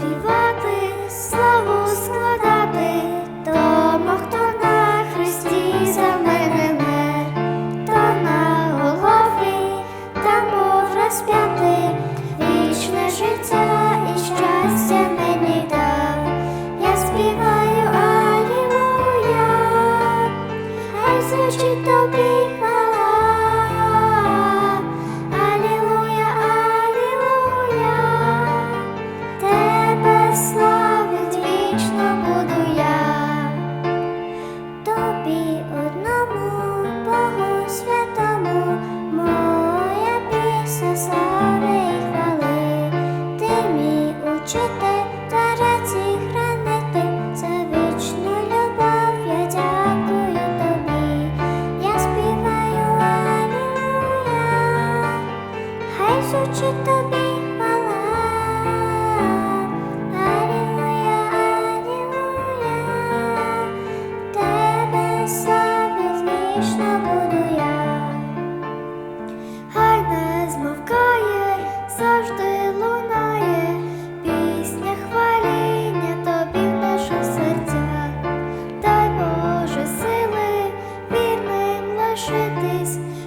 співати, славу складати, тому хто на Христі за мене мер, то на голові, там був розп'ятий, вічне життя і щастя мені дав. Я співаю, алілуя, ай звучить тобі. чути твореці хранити за вічну любов, я дякую тобі, я співаю алілуя, хай звучить тобі. Слави, смішно буду я. should this